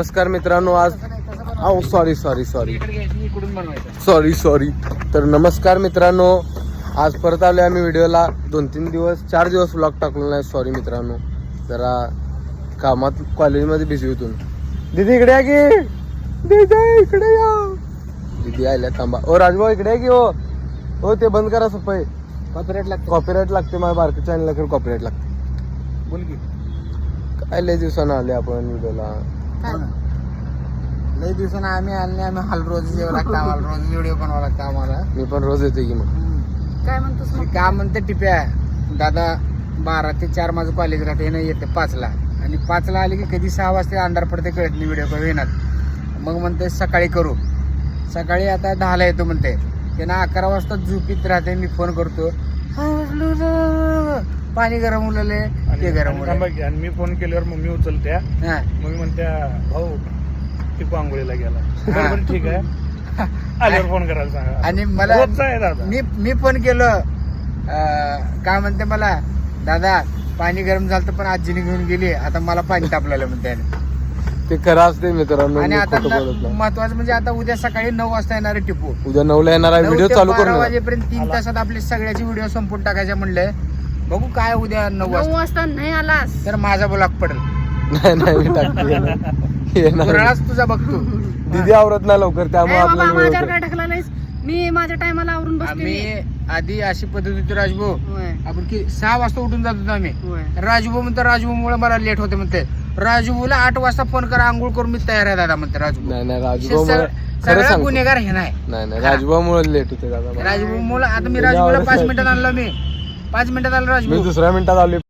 नमस्कार मित्रांनो आज ओ sorry sorry sorry sorry sorry तर नमस्कार मित्रांनो आज परत आलो आम्ही व्हिडिओला. दोन तीन दिवस चार दिवस व्लॉग टाकलो नाही सॉरी मित्रांनो. जरा कामात कॉलेजमध्ये बिझी होतो दीदी इकडे या की? दीदी इकडे या. दीदी आल्या थांबा. ओ राजभाऊ इकडे की हो हो ते बंद करा सफाई. कॉपीराईट लागतो. कॉपीराईट लागते माझ्या बारके चॅनलला कॉपीराईट लागते. बोल की. काय लय दिवसानं आले आपण व्हिडिओला. लई दिवसानं आम्ही आले आम्ही हाल रोज जेवण लागतं आम्हाला रोज व्हिडिओ बनवावं लागतं आम्हाला. मी पण रोज येते की मग. काय म्हणतोस मी काय म्हणते टिप्या. दादा बारा ते चार माझं कॉलेज राहते हे नाही येते पाचला. आणि पाचला आले की कधी सहा वाजता अंधार पडते कळत नाही व्हिडिओ कॉल येणार. मग म्हणते सकाळी करू. सकाळी आता दहाला येतो म्हणते त्यांना अकरा वाजता झोपीत राहते मी फोन करतो. पाणी गरम उलले ते गरम की, आणि मी फोन केल्यावर मम्मी उचलत्या. हा. मम्मी म्हणत्या भाऊ टिपू आंघोळीला गेला. बरोबर ठीक आहे. आल्यावर फोन करायला सांगा. आणि मला रोजचं आहे दादा. मी मी फोन केलं. अं, काय म्हणते मला दादा पाणी गरम झालं तर पण आजीने घेऊन गेली. आता मला पाणी तापलेलं म्हणते ते खरं असते मित्रांनो आणि मी आता खोटं बोलत नाही. महत्वाचं म्हणजे आता उद्या सकाळी नऊ वाजता येणार आहे टिपू. उद्या नऊला येणार आहे नऊ व्हिडिओ ते चालू बारा करून वाजेपर्यंत तीन तासात आपले सगळ्याचे व्हिडिओ संपून टाकायचे म्हणले. बघू काय उद्या नऊ नऊ वाजता वाजता नाही आलास. तर माझा ब्लॉक पडेल. नाही नाही मी टाकते. येणार. येणार कुराळाच तुझा बघतो. दीदी आवरत नाही लवकर त्यामुळे ए बाबा आपल्याला वेळ माझ्यावर होतो. काय टाकला नाहीस. मी माझ्या टायमाला आवरून बसते आम्ही आधी अशी पद्धत होती राजभाऊ होय. आपण की सहा वाजता उठून जात होतो आम्ही. होय. राजभाऊ म्हणतो राजभाऊमुळे मला लेट होते म्हणते. राजभाऊला आठ वाजता फोन करा आंघोळ करून मी तयार आहे दादा म्हणते राजभाऊ नाही नाही राजभाऊ खरं सगळा सांगतो. गुन्हेगार हे नाही. नाही नाही राजभाऊ मुळे लेट होते दादा. मला. राजभाऊ मुळे आता मी आवडत पाच नाही. मिनिटात आणलं मी. पाच मिनिटात आलं मी राजभाऊ दुसऱ्या मिनिटात आलो